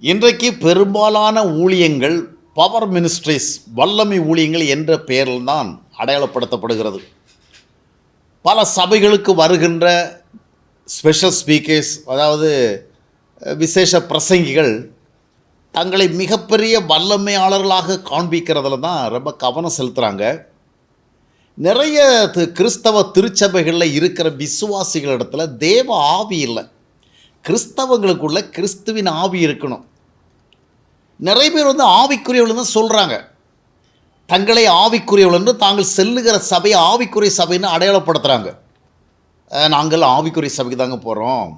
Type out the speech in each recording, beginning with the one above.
இன்றைக்கு பெரும்பாலான ஊழியங்கள் பவர் மினிஸ்ட்ரிஸ் வல்லமை ஊழியங்கள் என்ற பெயரில் தான் அடையாளப்படுத்தப்படுகிறது. பல சபைகளுக்கு வருகின்ற ஸ்பெஷல் ஸ்பீக்கர்ஸ் அதாவது விசேஷ பிரசங்கிகள் தங்களை மிகப்பெரிய வல்லமையாளர்களாக காண்பிக்கிறதுல தான் ரொம்ப கவனம் செலுத்துகிறாங்க நிறைய தி- கிறிஸ்தவ திருச்சபைகளில் இருக்கிற விசுவாசிகளிடத்தில் தேவ ஆவி இல்லை. கிறிஸ்தவங்களுக்குள்ள கிறிஸ்துவின் ஆவி இருக்கணும். நிறைய பேர் வந்து ஆவிக்குரியவர்கள் தான் சொல்கிறாங்க தங்களை ஆவிக்குரியவர்கள் என்று தாங்கள் செல்லுகிற சபையை ஆவிக்குரிய சபைன்னு அடையாளப்படுத்துகிறாங்க நாங்கள் ஆவிக்குரிய சபைக்கு தாங்க போகிறோம்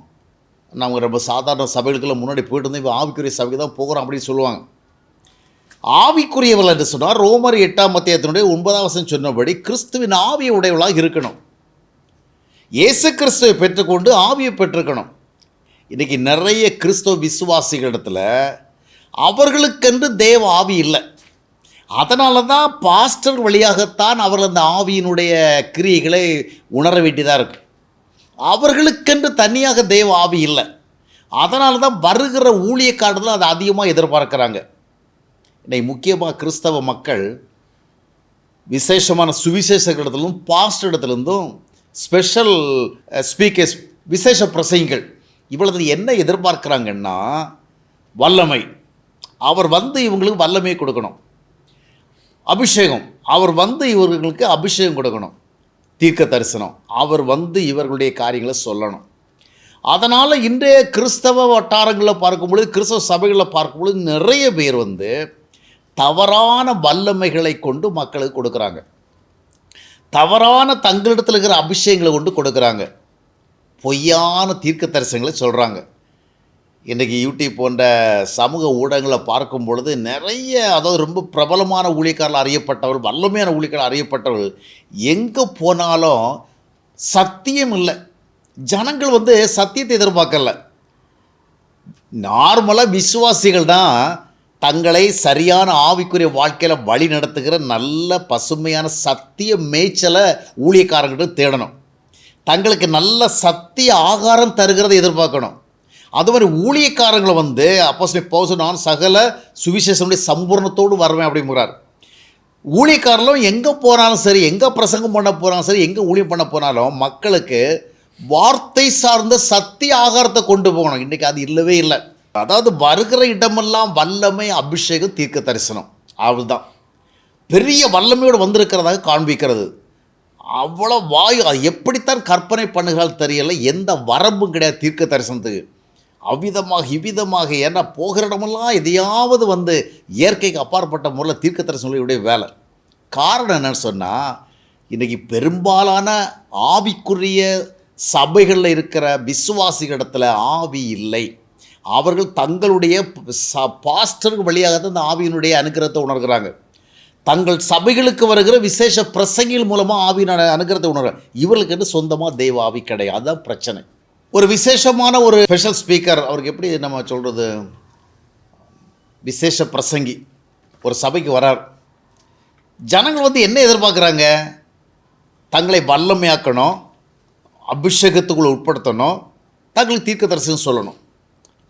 நாங்கள் ரொம்ப சாதாரண சபைகளுக்கெல்லாம் முன்னாடி போயிட்டு இருந்தோம் இப்போ ஆவிக்குரிய சபைக்கு தான் போகிறோம் அப்படின்னு சொல்லுவாங்க. ஆவிக்குரியவள் என்று சொன்னால் ரோமர் எட்டாம் மத்தியத்தினுடைய ஒன்பதாம் வசம் சொன்னபடி கிறிஸ்துவின் ஆவிய உடையவளாக இருக்கணும். இயேசு கிறிஸ்துவை பெற்றுக்கொண்டு ஆவியை பெற்றுக்கணும் இன்றைக்கி நிறைய கிறிஸ்தவ விசுவாசிகளிடத்தில் அவர்களுக்கென்று தேவ ஆவி இல்லை. அதனால தான் பாஸ்டர் வழியாகத்தான் அவர்கள் அந்த ஆவியினுடைய கிரியைகளை உணர வேண்டியதாக இருக்கும் அவர்களுக்கென்று தனியாக தேவ ஆவி இல்லை. அதனால தான் வருகிற ஊழியக்காரர்கள் அதை அதிகமாக எதிர்பார்க்குறாங்க. இன்னைக்கு முக்கியமாக கிறிஸ்தவ மக்கள் விசேஷமான சுவிசேஷ இடத்துலும் இடத்துலேருந்தும் ஸ்பெஷல் ஸ்பீக்கர்ஸ் விசேஷ பிரசங்கிகள் இவ்வளவு என்ன எதிர்பார்க்குறாங்கன்னா வல்லமை. அவர் வந்து இவங்களுக்கு வல்லமை கொடுக்கணும். அபிஷேகம். அவர் வந்து இவர்களுக்கு அபிஷேகம் கொடுக்கணும். தீர்க்க தரிசனம். அவர் வந்து இவர்களுடைய காரியங்களை சொல்லணும். அதனால் இன்றைய கிறிஸ்தவ வட்டாரங்களில் பார்க்கும்பொழுது கிறிஸ்தவ சபைகளில் பார்க்கும்பொழுது நிறைய பேர் வந்து தவறான வல்லமைகளை கொண்டு மக்களுக்கு கொடுக்குறாங்க. தவறான தங்களிடத்தில் இருக்கிற அபிஷேகங்களை கொண்டு கொடுக்குறாங்க. பொய்யான தீர்க்க தரிசனங்களை சொல்கிறாங்க இன்றைக்கி யூடியூப் போன்ற சமூக ஊடகங்களை பார்க்கும் பொழுது நிறைய அதாவது ரொம்ப பிரபலமான ஊழியக்காரர்கள் அறியப்பட்டவர்கள் வல்லமையான ஊழியக்காரர் அறியப்பட்டவர்கள் எங்கே போனாலும் சத்தியம் இல்லை. ஜனங்கள் வந்து சத்தியத்தை எதிர்பார்க்கல. நார்மலாக விசுவாசிகள் தான் தங்களை சரியான ஆவிக்குரிய வாழ்க்கையில் வழி நடத்துகிற நல்ல பசுமையான சத்திய மேய்ச்சலை ஊழியக்காரங்கிட்ட தேடணும். தங்களுக்கு நல்ல சத்திய ஆகாரம் தருகிறதை எதிர்பார்க்கணும். அது மாதிரி ஊழியக்காரங்களை வந்து அப்போ பௌச நான் சகல சுவிசேஷனுடைய சம்பூர்ணத்தோடு வருவேன் அப்படிங்கிறார். ஊழியக்காரர்களும் எங்கே போனாலும் சரி எங்கே பிரசங்கம் பண்ண போனாலும் சரி எங்கே ஊழியம் பண்ண போனாலும் மக்களுக்கு வார்த்தை சார்ந்த சத்திய ஆகாரத்தை கொண்டு போகணும். இன்றைக்கி அது இல்லவே இல்லை. அதாவது வருகிற இடமெல்லாம் வல்லமை அபிஷேகம் தீர்க்க தரிசனம். அவ்வளவுதான். பெரிய வல்லமையோடு வந்திருக்கிறதாக காண்பிக்கிறது. அவ்வளோ வாயு அது எப்படித்தான் கற்பனை பண்ணுகிறால் தெரியல. எந்த வரம்பும் கிடையாது தீர்க்க தரிசனத்துக்கு அவ்விதமாக இவ்விதமாக ஏன்னா போகிற இடமெல்லாம் எதையாவது வந்து இயற்கைக்கு அப்பாற்பட்ட முறையில் தீர்க்க தரிசனங்களுடைய வேலை. காரணம் என்னன்னு சொன்னால் இன்றைக்கி பெரும்பாலான ஆவிக்குரிய சபைகளில் இருக்கிற விசுவாசிகளிடத்தில் ஆவி இல்லை. அவர்கள் தங்களுடைய ச பாஸ்டர்கள் வழியாக தான் இந்த ஆவியினுடைய அனுகிரகத்தை உணர்கிறாங்க. தங்கள் சபைகளுக்கு வருகிற விசேஷ பிரசங்கிகள் மூலமாக ஆவியின் அனு- அனுகிரகத்தை இவர்களுக்கு வந்து சொந்தமாக தெய்வ ஆவி கிடையாது. அதுதான் பிரச்சனை. ஒரு விசேஷமான ஒரு ஸ்பெஷல் ஸ்பீக்கர் அவருக்கு எப்படி நம்ம சொல்கிறது விசேஷ பிரசங்கி ஒரு சபைக்கு வரார். ஜனங்கள் வந்து என்ன எதிர்பார்க்குறாங்க? தங்களை வல்லமையாக்கணும் அபிஷேகத்துக்குள்ளே உட்படுத்தணும் தங்களுக்கு தீர்க்க தரிசனம் சொல்லணும்.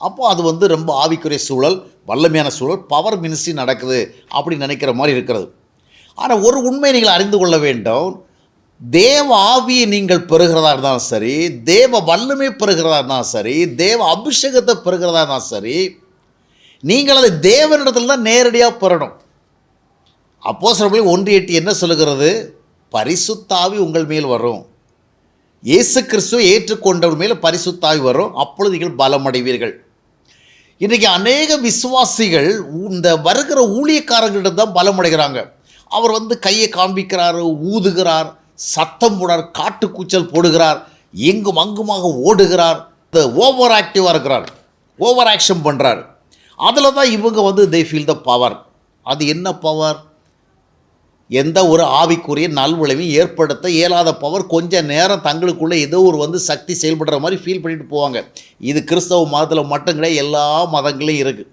அப்போ அது வந்து ரொம்ப ஆவிக்குரிய சூழல் வல்லமையான சூழல் பவர் மினிஸ்ட்ரி நடக்குது அப்படின்னு நினைக்கிற மாதிரி இருக்கிறது. ஆனால் ஒரு உண்மையை நீங்கள் அறிந்து கொள்ள வேண்டும். தேவ ஆவியை நீங்கள் பெறுகிறதா இருந்தாலும் சரி தேவ வல்லமை பெறுகிறதா இருந்தாலும் சரி தேவ அபிஷேகத்தை பெறுகிறதா இருந்தாலும் சரி நீங்கள் அதை தேவனிடத்தில் தான் நேரடியாக பெறணும். அப்போ சில ஒன்று எட்டு என்ன சொல்லுகிறது? பரிசுத்தாவி உங்கள் மேல் வரும். இயேசு கிறிஸ்துவை ஏற்றுக்கொண்டவர் மேல் பரிசுத்தாவி வரும். அப்பொழுது நீங்கள் பலமடைவீர்கள். இன்றைக்கி அநேக விசுவாசிகள் இந்த வருகிற ஊழியக்காரர்களிடம் தான் பலமடைகிறாங்க. அவர் வந்து கையை காண்பிக்கிறார் ஊதுகிறார் சத்தம் போடுறார் காட்டுக்கூச்சல் போடுகிறார் எங்கும் அங்குமாக ஓடுகிறார். இந்த ஓவர் ஆக்டிவாக இருக்கிறார் ஓவர் ஆக்ஷன் பண்ணுறார் அதில் தான் இவங்க வந்து தே ஃபீல் த பவர் அது என்ன பவர் எந்த ஒரு ஆவிக்குரிய நல்விளைவையும் ஏற்படுத்த இயலாத பவர் கொஞ்ச நேரம் தங்களுக்குள்ளே ஏதோ ஒரு வந்து சக்தி செயல்படுற மாதிரி ஃபீல் பண்ணிட்டு போவாங்க. இது கிறிஸ்தவ மதத்தில் மட்டும் கிடையாது எல்லா மதங்களையும் இருக்குது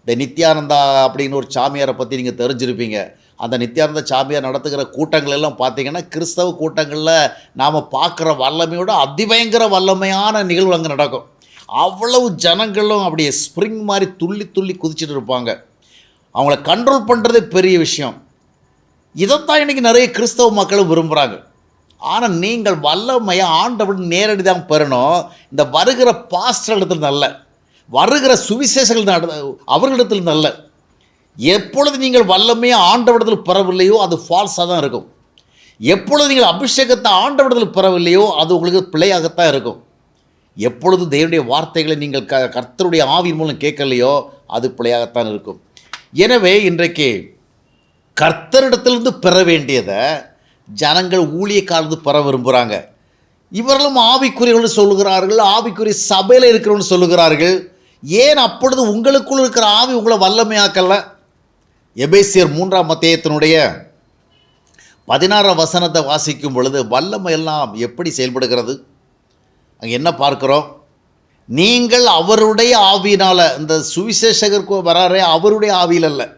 இந்த நித்யானந்தா அப்படின்னு ஒரு சாமியாரை பற்றி நீங்கள் தெரிஞ்சிருப்பீங்க. அந்த நித்யானந்த சாமியார் நடத்துகிற கூட்டங்கள் எல்லாம் பார்த்தீங்கன்னா கிறிஸ்தவ கூட்டங்களில் நாம் பார்க்குற வல்லமையோட அதிபயங்கர வல்லமையான நிகழ்வு அங்கே நடக்கும். அவ்வளவு ஜனங்களும் அப்படியே ஸ்ப்ரிங் மாதிரி துள்ளி துள்ளி குதிச்சிட்டு இருப்பாங்க. அவங்கள கண்ட்ரோல் பண்ணுறதே பெரிய விஷயம். இதைத்தான் இன்றைக்கி நிறைய கிறிஸ்தவ மக்களும் விரும்புகிறாங்க ஆனால் நீங்கள் வல்லமையை ஆண்டவன் நேரடி தான் பெறணும். இந்த வருகிற பாஸ்டர் இடத்துல நல்ல. வருகிற சுவிசேஷங்கள் அவர்களிடத்தில் நல்ல. எப்பொழுது நீங்கள் வல்லமையை ஆண்டவடத்தில் பெறவில்லையோ அது ஃபால்ஸாக தான் இருக்கும். எப்பொழுது நீங்கள் அபிஷேகத்தை ஆண்டவடத்தில் பெறவில்லையோ அது உங்களுக்கு பிழையாகத்தான் இருக்கும். எப்பொழுது தேவனுடைய வார்த்தைகளை நீங்கள் க கர்த்தருடைய ஆவியின் மூலம் கேட்கலையோ அது பிழையாகத்தான் இருக்கும். எனவே இன்றைக்கு கர்த்தரிடத்திலிருந்து பெற வேண்டியதை ஜனங்கள் ஊழியக்காரந்து பெற விரும்புகிறாங்க இவர்களும் ஆவிக்குரியவர்கள் சொல்லுகிறார்கள் ஆவிக்குரிய சபையில் இருக்கிறவன் சொல்லுகிறார்கள் ஏன் அப்பொழுது உங்களுக்குள் இருக்கிற ஆவி உங்களை வல்லமையாக்கல? எபேசியர் மூன்றாம் மத்தியத்தினுடைய பதினாறாம் வசனத்தை வாசிக்கும் பொழுது வல்லமை எல்லாம் எப்படி செயல்படுகிறது? அங்கே என்ன பார்க்குறோம்? நீங்கள் அவருடைய ஆவியினால் இந்த சுவிசேஷகருக்கு வராரே அவருடைய ஆவியில் அல்ல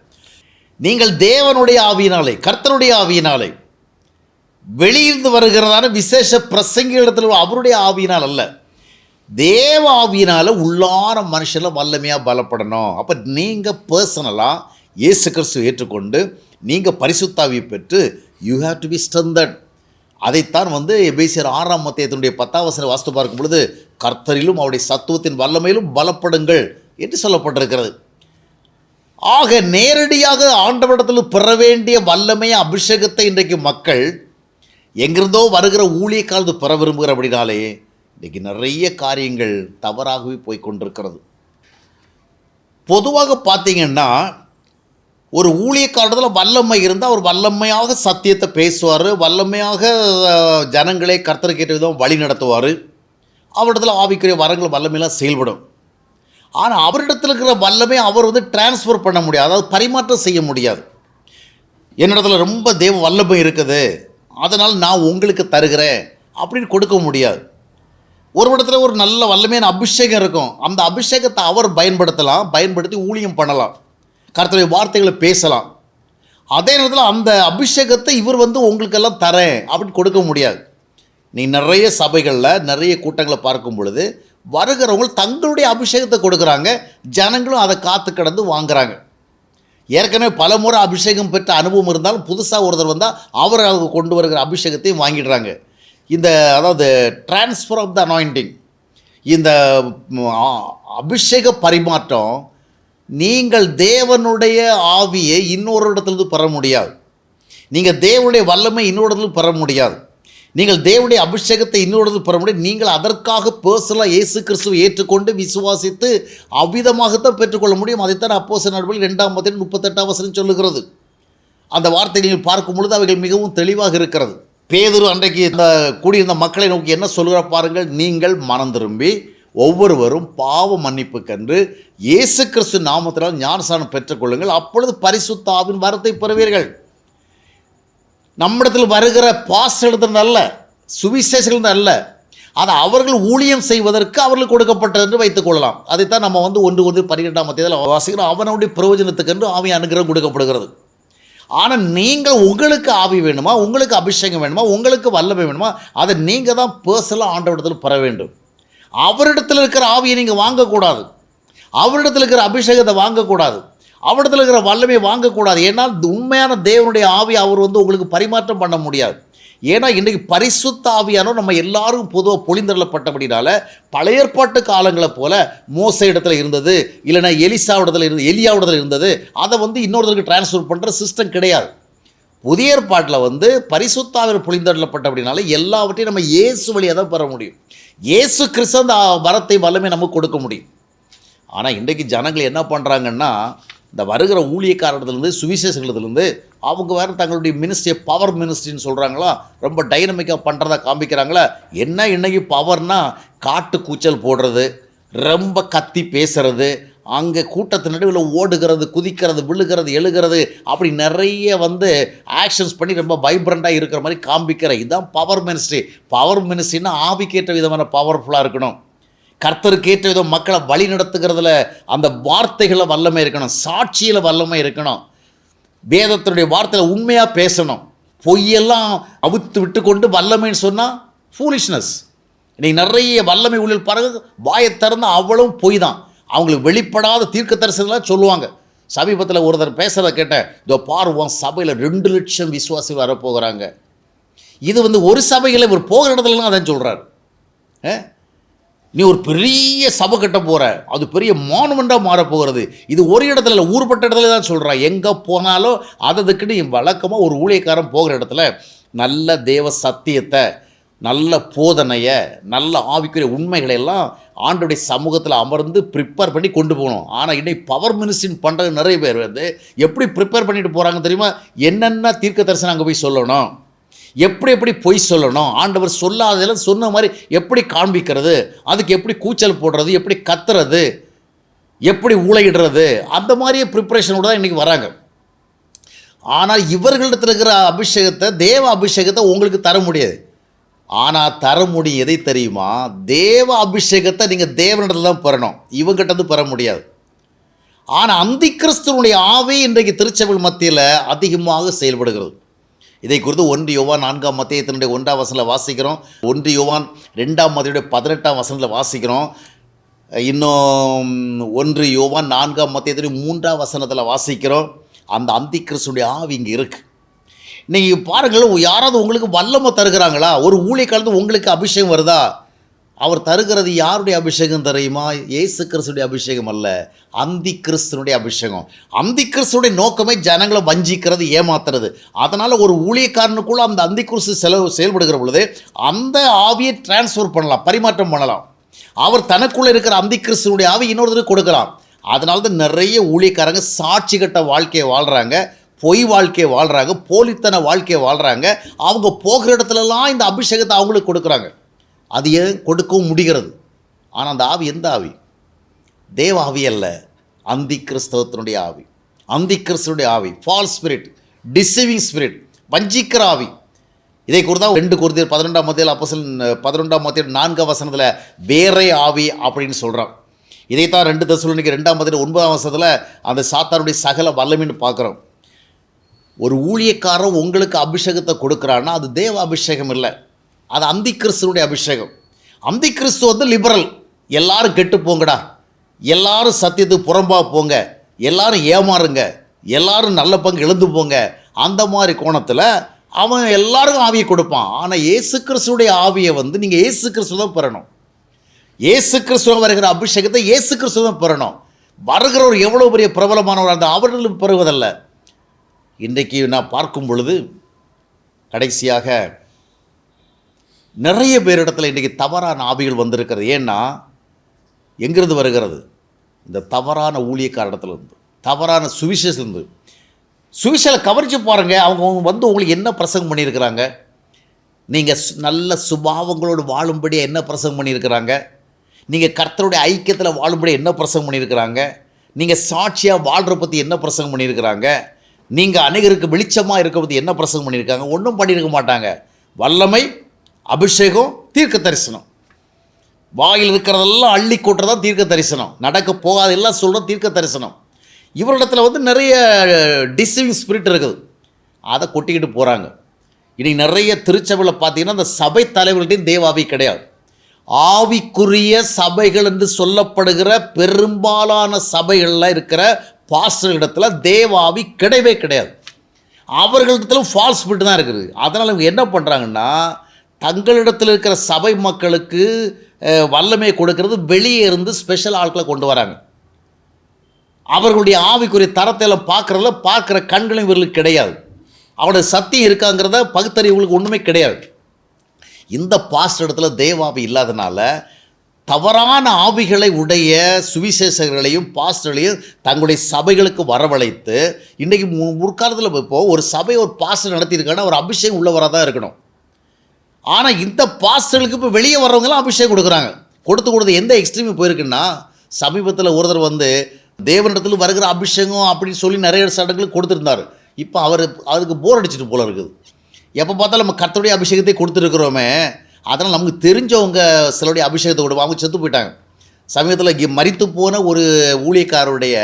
நீங்கள் தேவனுடைய ஆவியினாலே கர்த்தனுடைய ஆவியினாலே வெளியிருந்து வருகிறதான விசேஷ பிரசங்கிடத்தில் அவருடைய ஆவியினால் அல்ல. தேவ ஆவியினால் உள்ளான மனுஷனில் வல்லமையாக பலப்படணும். அப்போ நீங்கள் பர்சனலாக இயேசு கிறிஸ்துவை ஏற்றுக்கொண்டு நீங்கள் பரிசுத்தாவியை பெற்று you have to be strengthen அதைத்தான் வந்து எபேசியர் ஆறாம் மத்தியத்தினுடைய பத்தாம் வாஸ்து பார்க்கும் பொழுது கர்த்தரிலும் அவருடைய சத்துவத்தின் வல்லமையிலும் பலப்படுங்கள் என்று சொல்லப்பட்டிருக்கிறது. ஆக நேரடியாக ஆண்டவரிடத்தில் பெற வேண்டிய வல்லமை அபிஷேகத்தை இன்றைக்கு மக்கள் எங்கிருந்தோ வருகிற ஊழியக்காலத்து பெற விரும்புகிற அப்படின்னாலே இன்றைக்கு நிறைய காரியங்கள் தவறாகவே போய் கொண்டிருக்கிறது. பொதுவாக பார்த்தீங்கன்னா ஒரு ஊழியக்காரத்தில் வல்லமை இருந்தால் அவர் வல்லமையாக சத்தியத்தை பேசுவார் வல்லமையாக ஜனங்களை கர்த்தருக்கு ஏற்ற விதம் வழி நடத்துவார். அவரிடத்தில் ஆவிக்குரிய வரங்கள் வல்லமையெல்லாம் செயல்படும். ஆனால் அவரிடத்தில் இருக்கிற வல்லமை அவர் வந்து டிரான்ஸ்ஃபர் பண்ண முடியாது. அதாவது பரிமாற்றம் செய்ய முடியாது. என்னிடத்துல ரொம்ப தேவ வல்லமை இருக்குது. அதனால் நான் உங்களுக்கு தருகிறேன் அப்படின்னு கொடுக்க முடியாது. ஒரு இடத்துல ஒரு நல்ல வல்லமையான அபிஷேகம் இருக்கும். அந்த அபிஷேகத்தை அவர் பயன்படுத்தலாம். பயன்படுத்தி ஊழியம் பண்ணலாம். கருத்துடைய வார்த்தைகளை பேசலாம். அதே நேரத்தில் அந்த அபிஷேகத்தை இவர் வந்து உங்களுக்கெல்லாம் தரேன் அப்படின்னு கொடுக்க முடியாது. நீ நிறைய சபைகளில் நிறைய கூட்டங்களை பார்க்கும் பொழுது வருகிறவங்க தங்களுடைய அபிஷேகத்தை கொடுக்குறாங்க. ஜனங்களும் அதை காத்து கடந்து வாங்குறாங்க. ஏற்கனவே பல முறை அபிஷேகம் பெற்ற அனுபவம் இருந்தாலும் புதுசாக ஒருத்தர் வந்தால் அவர் அவங்க கொண்டு வருகிற அபிஷேகத்தையும் வாங்கிடுறாங்க. இந்த அதாவது டிரான்ஸ்ஃபர் ஆஃப் த அனாயிண்டிங் இந்த அபிஷேக பரிமாற்றம் நீங்கள் தேவனுடைய ஆவியை இன்னொரு இடத்துலேருந்து பெற முடியாது. நீங்கள் தேவனுடைய வல்லமை இன்னொரு இடத்துல பெற முடியாது. நீங்கள் தேவனுடைய அபிஷேகத்தை இன்னொரு இடத்துல பெற நீங்கள் அதற்காக பர்சனலாக இயேசு கிறிஸ்துவை ஏற்றுக்கொண்டு விசுவாசித்து அவ்விதமாகத்தான் பெற்றுக்கொள்ள முடியும். அதைத்தான் அப்போ நடுவில் ரெண்டாம் மத்தியில் முப்பத்தெட்டாம் வசனம் சொல்லுகிறது. அந்த வார்த்தை நீங்கள் பார்க்கும் பொழுது அவைகள் மிகவும் தெளிவாக இருக்கிறது. பேதுரு அன்றைக்கு இந்த கூடியிருந்த மக்களை நோக்கி என்ன சொல்கிற பாருங்கள். நீங்கள் மனம் திரும்பி ஒவ்வொருவரும் பாவ கன்று இயேசு கிறிஸ்து நாமத்தினால் ஞானசானம் பெற்றுக்கொள்ளுங்கள். அப்பொழுது பரிசுத்தாவின் வரத்தை பெறுவீர்கள். நம்மிடத்தில் வருகிற பாஸ் அல்ல சுவிசேஷங்கள் அல்ல அது அவர்கள் ஊழியம் செய்வதற்கு அவர்களுக்கு கொடுக்கப்பட்டது என்று வைத்துக் கொள்ளலாம். அதைத்தான் நம்ம வந்து ஒன்று ஒன்று பன்னிரெண்டாம் தேதியில் வாசிக்கிறோம். அவனுடைய பிரயோஜனத்துக்கென்று ஆவி அனுகிரகம் கொடுக்கப்படுகிறது. ஆனால் நீங்கள் உங்களுக்கு ஆவி வேணுமா? உங்களுக்கு அபிஷேகம் வேணுமா? உங்களுக்கு வல்லமை வேணுமா? அதை நீங்கள் தான் பர்சனலாக ஆண்டவரிடத்தில் பெற வேண்டும். அவரிடத்தில் இருக்கிற ஆவியை நீங்கள் வாங்கக்கூடாது. அவரிடத்தில் இருக்கிற அபிஷேகத்தை வாங்கக்கூடாது. அவடத்தில் இருக்கிற வல்லமையை வாங்கக்கூடாது. ஏன்னா உண்மையான தேவனுடைய ஆவி அவர் வந்து உங்களுக்கு பரிமாற்றம் பண்ண முடியாது. ஏன்னா இன்றைக்கு பரிசுத்த ஆவியானோ நம்ம எல்லாரும் பொதுவாக பொழிந்தள்ளப்பட்டபடினால பழைய ஏற்பாட்டு காலங்களை போல மோச இடத்துல இருந்தது இல்லைன்னா எலிசா இடத்துல இருந்து எலியா இடத்துல இருந்தது அதை வந்து இன்னொருத்தருக்கு டிரான்ஸ்ஃபர் பண்ணுற சிஸ்டம் கிடையாது. புதிய ஏற்பாட்டில் வந்து பரிசுத்தாவில் பொழிந்தள்ளப்பட்டபடினால எல்லாவற்றையும் நம்ம இயேசு வழியாக தான் பெற முடியும். இயேசு கிறிஸ்து அந்த வரத்தை வல்லமே நமக்கு கொடுக்க முடியும். ஆனால் இன்றைக்கு ஜனங்கள் என்ன பண்ணுறாங்கன்னா இந்த வருகிற ஊழியக்காரர்லேருந்து சுவிசேஷத்துலேருந்து அவங்க வேறு தங்களுடைய மினிஸ்ட்ரி பவர் மினிஸ்ட்ரின்னு சொல்கிறாங்களா ரொம்ப டைனமிக்காக பண்ணுறதா காமிக்கிறாங்களா என்ன இன்றைக்கி பவர்னால் காட்டு கூச்சல் போடுறது ரொம்ப கத்தி பேசுறது அங்கே கூட்டத்து நடுவில் ஓடுகிறது குதிக்கிறது விழுகிறது எழுகிறது அப்படி நிறைய வந்து ஆக்ஷன்ஸ் பண்ணி ரொம்ப வைப்ரண்ட்டாக இருக்கிற மாதிரி காண்பிக்கிற இதுதான் பவர் மினிஸ்ட்ரி பவர் மினிஸ்ட்ரின்னா ஆவிக்கேற்ற விதமான பவர்ஃபுல்லாக இருக்கணும். கர்த்தருக்கு ஏற்ற விதம் மக்களை வழி நடத்துகிறதுல அந்த வார்த்தைகளில் வல்லமை இருக்கணும் சாட்சியில் வல்லமை இருக்கணும். வேதத்தினுடைய வார்த்தையில் உண்மையாக பேசணும். பொய்யெல்லாம் அவுத்து விட்டு கொண்டு வல்லமைன்னு சொன்னால் ஃபூலிஷ்னஸ் இன்னைக்கு நிறைய வல்லமை உள்ள பாருங்க வாயை திறந்து அவ்வளவும் பொய் தான் அவங்களுக்கு வெளிப்படாத தீர்க்க தரிசனம்லாம் சொல்லுவாங்க. சமீபத்தில் ஒருத்தர் பேசுகிறத கேட்டேன். இதோ பாருவோம் சபையில் ரெண்டு லட்சம் விசுவாசி வரப்போகிறாங்க. இது வந்து ஒரு சபையில் இவர் போகிற இடத்துலலாம் அதான் சொல்கிறார் நீ ஒரு பெரிய சபை கட்ட போகிற அது பெரிய மானுமெண்ட்டாக மாறப்போகிறது இது ஒரு இடத்துல இல்லை ஊர்பட்ட இடத்துல தான் சொல்கிறான் எங்கே போனாலும் அததுக்குன்னு வழக்கமாக ஒரு ஊழியக்காரன் போகிற இடத்துல நல்ல தேவ சத்தியத்தை நல்ல போதனையை நல்ல ஆவிக்குரிய உண்மைகளை எல்லாம் ஆண்டுடைய சமூகத்தில் அமர்ந்து ப்ரிப்பேர் பண்ணி கொண்டு போகணும். ஆனால் இன்னைக்கு பவர் மினிஸ்டின் பண்ணுறது நிறைய பேர் வந்து எப்படி ப்ரிப்பேர் பண்ணிட்டு போகிறாங்க தெரியுமா? என்னென்ன தீர்க்க தரிசனம் அங்கே போய் சொல்லணும்? எப்படி எப்படி பொய் சொல்லணும்? ஆண்டவர் சொல்லாததெல்லாம் சொன்ன மாதிரி எப்படி காண்பிக்கிறது? அதுக்கு எப்படி கூச்சல் போடுறது? எப்படி கத்துறது? எப்படி ஊழையிடுறது? அந்த மாதிரியே ப்ரிப்பரேஷனோட தான் இன்றைக்கி வராங்க. ஆனால் இவர்களிடத்தில் இருக்கிற அபிஷேகத்தை தேவ அபிஷேகத்தை உங்களுக்கு தர முடியாது. ஆனால் தர முடியும் எதை தெரியுமா? தேவ அபிஷேகத்தை நீங்கள் தேவனிடத்தில் தான் பெறணும். இவங்கிட்ட பெற முடியாது. ஆனால் அந்தி கிறிஸ்துவனுடைய ஆவி இன்றைக்கு திருச்சபைகள் மத்தியில் அதிகமாக செயல்படுகிறது. இதை குறித்து ஒன்று யோவான் நான்காம் மத்தியத்தினுடைய ஒன்றாம் வசனில் வாசிக்கிறோம். ஒன்று யோவான் ரெண்டாம் மத்தியுடைய பதினெட்டாம் வசனத்தில் வாசிக்கிறோம். இன்னும் ஒன்று யோவான் நான்காம் மத்தியத்தினுடைய மூன்றாம் வசனத்தில் வாசிக்கிறோம். அந்த அந்தி கிறிஸ்துடைய ஆவி இங்கே இருக்குது நீங்கள் பாருங்கள் யாராவது உங்களுக்கு வல்லமை தருகிறாங்களா? ஒரு ஊழியக்காலத்து உங்களுக்கு அபிஷேகம் வருதா? அவர் தருகிறது யாருடைய அபிஷேகம் தெரியுமா? இயேசு கிறிஸ்துடைய அபிஷேகம் அல்ல. அந்தி கிறிஸ்துனுடைய அபிஷேகம். அந்தி கிறிஸ்துடைய நோக்கமே ஜனங்களை வஞ்சிக்கிறது ஏமாத்துறது. அதனால் ஒரு ஊழியக்காரனுக்குள்ள அந்த அந்தி கிறிஸ்து செலவு செயல்படுகிற பொழுது அந்த ஆவியை டிரான்ஸ்ஃபர் பண்ணலாம் பரிமாற்றம் பண்ணலாம். அவர் தனக்குள்ளே இருக்கிற அந்தி கிறிஸ்துனுடைய ஆவி இன்னொருத்தருக்கு கொடுக்கலாம். அதனால தான் நிறைய ஊழியக்காரங்க சாட்சி கட்ட வாழ்க்கையை வாழ்கிறாங்க பொய் வாழ்க்கையை வாழ்கிறாங்க போலித்தன வாழ்க்கையை வாழ்கிறாங்க அவங்க போகிற இடத்துலலாம் இந்த அபிஷேகத்தை அவங்களுக்கு கொடுக்குறாங்க. அது ஏன் கொடுக்கவும் முடிகிறது? ஆனால் அந்த ஆவி எந்த ஆவி? தேவ ஆவி அல்ல அந்தி கிறிஸ்தவத்தினுடைய ஆவி. அந்தி கிறிஸ்தனுடைய ஆவி ஃபால்ஸ் ஸ்பிரிட் டிசீவிங் ஸ்பிரிட் வஞ்சிக்கிற ஆவி. இதை குறித்தா ரெண்டு குருதியர் பதினொன்றாம் மத்தியில் அப்போ பதினொன்றாம் மத்தியில் நான்காம் வசனத்தில் வேறே ஆவி அப்படின்னு சொல்கிறான் இதைத்தான் ரெண்டு தசுலனிக்கு ரெண்டாம் மத்தியில் ஒன்பதாம் வசனத்தில் அந்த சாத்தானுடைய சகல வல்லமின்னு பார்க்குறோம். ஒரு ஊழியக்காரன் உங்களுக்கு அபிஷேகத்தை கொடுக்குறான்னா அது தேவ அபிஷேகம் இல்லை. அது அந்தி கிறிஸ்துவனுடைய அபிஷேகம். அந்தி கிறிஸ்து வந்து லிபரல் எல்லாரும் கெட்டு போங்கடா. எல்லாரும் சத்தியத்துக்கு புறம்பா போங்க. எல்லாரும் ஏமாறுங்க. எல்லாரும் நல்ல பங்கு எழுந்து போங்க. அந்த மாதிரி கோணத்தில் அவன் எல்லாருக்கும் ஆவியை கொடுப்பான். ஆனால் இயேசு கிறிஸ்துடைய ஆவியை வந்து நீங்கள் ஏசு கிறிஸ்து தான் பெறணும். ஏசு கிறிஸ்துவ வருகிற அபிஷேகத்தை ஏசு கிறிஸ்துவ தான் பெறணும். வருகிறவர் எவ்வளோ பெரிய பிரபலமானவர் அந்த அவர்களும் பெறுவதல்ல. இன்றைக்கு நான் பார்க்கும் பொழுது கடைசியாக நிறைய பேரிடத்தில் இன்றைக்கி தவறான ஆவிகள் வந்திருக்கிறது. ஏன்னா எங்கிருந்து வருகிறது? இந்த தவறான ஊழியக்காரிடத்துலேருந்து தவறான சுவிசேஷத்துலேருந்து சுவிசேல கவனிச்சு பாருங்கள் அவங்க வந்து உங்களுக்கு என்ன பிரசங்கம் பண்ணியிருக்கிறாங்க? நீங்கள் நல்ல சுபாவங்களோடு வாழும்படி என்ன பிரசங்கம் பண்ணியிருக்கிறாங்க? நீங்கள் கர்த்தருடைய ஐக்கியத்தில் வாழும்படி என்ன பிரசங்கம் பண்ணியிருக்கிறாங்க? நீங்கள் சாட்சியாக வாழ்கிற பற்றி என்ன பிரசங்கம் பண்ணியிருக்கிறாங்க? நீங்கள் அநேகருக்கு வெளிச்சமாக இருக்க பற்றி என்ன பிரசங்கம் பண்ணியிருக்காங்க? ஒன்றும் பண்ணியிருக்க மாட்டாங்க. வல்லமை அபிஷேகம் தீர்க்க தரிசனம் வாயில் இருக்கிறதெல்லாம் அள்ளி கூட்டுறதா தீர்க்க தரிசனம் நடக்க போகாது எல்லாம் சொல்கிற தீர்க்க தரிசனம் இவரிடத்துல வந்து நிறைய டிசீவிங் ஸ்பிரிட் இருக்குது. அதை கொட்டிக்கிட்டு போகிறாங்க இன்னைக்கு நிறைய திருச்சபையில் பார்த்தீங்கன்னா அந்த சபை தலைவர்கள்ட்டையும் தேவாவி கிடையாது. ஆவிக்குரிய சபைகள் என்று சொல்லப்படுகிற பெரும்பாலான சபைகளில் இருக்கிற பாஸ்டர் இடத்துல தேவாவி கிடையவே கிடையாது. அவர்களிடத்துல ஃபால்ஸ் ஃபிட் தான் இருக்குது. அதனால் இவங்க என்ன பண்ணுறாங்கன்னா தங்களிடத்தில் இருக்கிற சபை மக்களுக்கு வல்லமை கொடுக்கறது வெளியே இருந்து ஸ்பெஷல் ஆட்களை கொண்டு வராங்க. அவர்களுடைய ஆவிக்குரிய தரத்தை எல்லாம் பார்க்குறதுல பார்க்குற கண்களும் இவர்களுக்கு கிடையாது. அவனோட சத்தியம் இருக்காங்கிறத பகுத்தறிவுகளுக்கு ஒன்றுமே கிடையாது. இந்த பாஸ்டர் இடத்துல தேவாவி இல்லாதனால தவறான ஆவிகளை உடைய சுவிசேஷகர்களையும் பாஸ்டர்களையும் தங்களுடைய சபைகளுக்கு வரவழைத்து இன்றைக்கி மு- முற்காலத்தில் இப்போ ஒரு சபை ஒரு பாஸ்டர் நடத்தியிருக்காங்கன்னா ஒரு அபிஷேகம் உள்ளவராக தான் இருக்கணும். ஆனால் இந்த பாஸ்டர்களுக்கு இப்போ வெளியே வர்றவங்கலாம் அபிஷேகம் கொடுக்குறாங்க. கொடுத்து கொடுத்து எந்த எக்ஸ்ட்ரீம் போயிருக்குன்னா சமீபத்தில் ஒருத்தர் வந்து தேவனிடத்தில் வருகிற அபிஷேகம் அப்படின்னு சொல்லி நிறைய சடங்குகள் கொடுத்துருந்தார். இப்போ அவர் அதுக்கு போர் அடிச்சிட்டு போல இருக்குது. எப்போ பார்த்தாலும் நம்ம கத்தருடைய அபிஷேகத்தை கொடுத்துருக்குறோமே அதனால் நமக்கு தெரிஞ்சவங்க சிலருடைய அபிஷேகத்தை கொடுப்போம் அவங்க செத்து போயிட்டாங்க. சமீபத்தில் மறித்து போன ஒரு ஊழியக்காரருடைய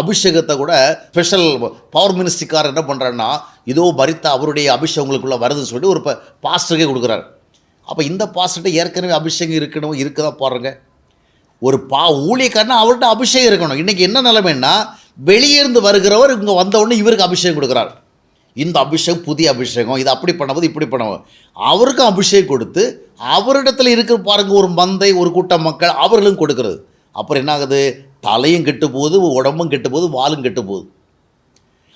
அபிஷேகத்தை கூட ஸ்பெஷல் பவர் மினிஸ்ட்ரிக்கார் என்ன பண்ணுறாருன்னா இதோ மறித்த அவருடைய அபிஷேகம் உங்களுக்குள்ளே வருதுன்னு சொல்லிட்டு ஒரு ப பாஸ்டருக்கே கொடுக்குறாரு. அப்போ இந்த பாஸ்டர்கிட்ட ஏற்கனவே அபிஷேகம் இருக்கணும் இருக்குதா பாருங்க. ஒரு பா ஊழியக்காரனா அவர்கிட்ட அபிஷேகம் இருக்கணும். இன்றைக்கி என்ன நிலைமைன்னா வெளியே இருந்து வருகிறவர் இங்கே வந்தவுடனே இவருக்கு அபிஷேகம் கொடுக்குறாரு. இந்த அபிஷேகம் புதிய அபிஷேகம் இது அப்படி பண்ணும்போது இப்படி பண்ணுவோம் அவருக்கும் அபிஷேகம் கொடுத்து அவரிடத்தில் இருக்கிற பாருங்க ஒரு மந்தை ஒரு கூட்டம் மக்கள் அவர்களும் கொடுக்கறது. அப்புறம் என்ன ஆகுது தலையும் கெட்டு போகுது உடம்பும் கெட்டு போகுது வாலும் கெட்டு போகுது.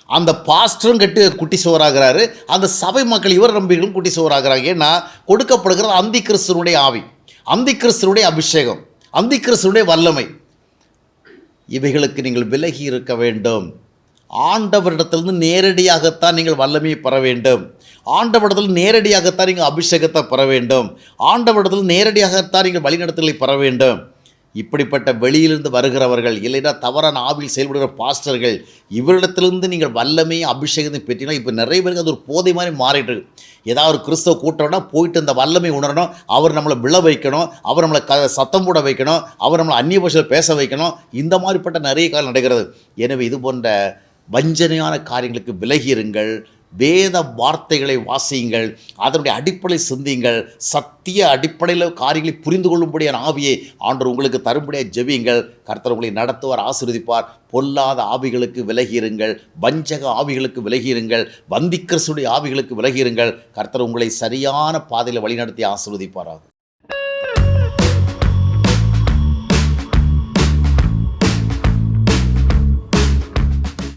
அந்த பாஸ்டரும் கெட்டு குட்டி சோறாகிறாரு அந்த சபை மக்கள் இவர் நம்பிகளும் குட்டி சோறாகிறாங்க ஏன்னா கொடுக்கப்படுகிறது அந்தி கிறிஸ்தனுடைய ஆவி. அந்தி கிறிஸ்தனுடைய அபிஷேகம். அந்தி கிறிஸ்தனுடைய வல்லமை. இவைகளுக்கு நீங்கள் விலகி இருக்க வேண்டும். ஆண்டவரிடத்திலிருந்து நேரடியாகத்தான் நீங்கள் வல்லமையை பெற வேண்டும். ஆண்டவரிடத்தில் நேரடியாகத்தான் நீங்கள் அபிஷேகத்தை பெற வேண்டும். ஆண்டவரிடத்தில் நேரடியாகத்தான் நீங்கள் வழிநடத்தலை பெற வேண்டும். இப்படிப்பட்ட வெளியிலிருந்து வருகிறவர்கள் இல்லைன்னா தவறான ஆவில் செயல்படுகிற பாஸ்டர்கள் இவரிடத்திலிருந்து நீங்கள் வல்லமையும் அபிஷேகத்தையும் பெற்றீங்கன்னா இப்போ நிறைய பேருக்கு அது ஒரு போதை மாதிரி மாறிட்டு ஏதாவது ஒரு கிறிஸ்தவ கூட்டம்னா போயிட்டு அந்த வல்லமை உணரணும். அவர் நம்மளை விழ வைக்கணும். அவர் நம்மளை க சத்தம் போட வைக்கணும். அவர் நம்மளை அந்நிய பாஷையில் பேச வைக்கணும். இந்த மாதிரிப்பட்ட நிறைய காலம் நடக்கிறது. எனவே இது போன்ற வஞ்சனையான காரியங்களுக்கு விலகியிருங்கள் வேத வார்த்தைகளை வாசியுங்கள் அதனுடைய அடிப்படை சிந்தியுங்கள் சத்திய அடிப்படையில் காரியங்களை புரிந்து கொள்ளும்படியான ஆவியை ஆண்டவர் உங்களுக்கு தரும்படியாக ஜெபியுங்கள். கர்த்தர் உங்களை நடத்துவார் ஆசீர்வதிப்பார். பொல்லாத ஆவிகளுக்கு விலகியிருங்கள் வஞ்சக ஆவிகளுக்கு விலகியிருங்கள் வந்திக்கரசுடைய ஆவிகளுக்கு விலகியிருங்கள். கர்த்தர் உங்களை சரியான பாதையில் வழிநடத்தி ஆசீர்வதிப்பாராக.